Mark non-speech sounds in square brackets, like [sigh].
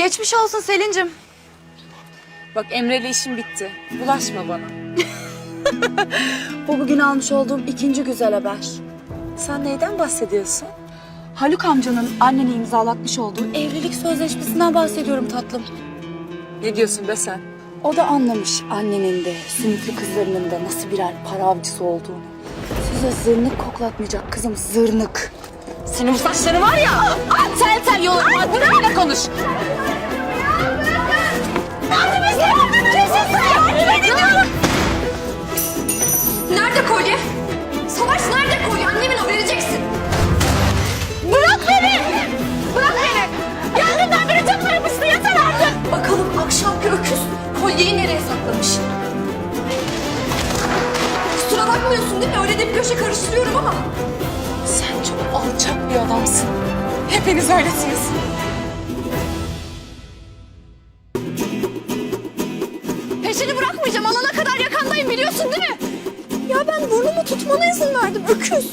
Geçmiş olsun Selin'cim. Bak Emre'yle işim bitti. Bulaşma bana. [laughs] Bu bugün almış olduğum ikinci güzel haber. Sen neyden bahsediyorsun? Haluk amcanın annene imzalatmış olduğu evlilik sözleşmesinden bahsediyorum tatlım. Ne diyorsun be sen? O da anlamış annenin de sümüklü kızlarının da nasıl birer para avcısı olduğunu. Size zırnık koklatmayacak kızım zırnık. Senin bu saçları var ya. Tel tel yolarım. Haddine bile konuş. Nerede kolye? Savaş nerede kolye? Annemin o vereceksin. Bırak beni! Bırak beni! Geldiğinden beri çok yapıştı yeter artık! Bakalım akşamki öküz kolyeyi nereye saklamış? Kusura bakmıyorsun değil mi? Öyle de bir köşe karıştırıyorum ama. Sen çok alçak bir adamsın. Hepiniz öylesiniz. Peşini bırakmayacağım. Alana Ya ben burnumu tutmana izin verdim öküz.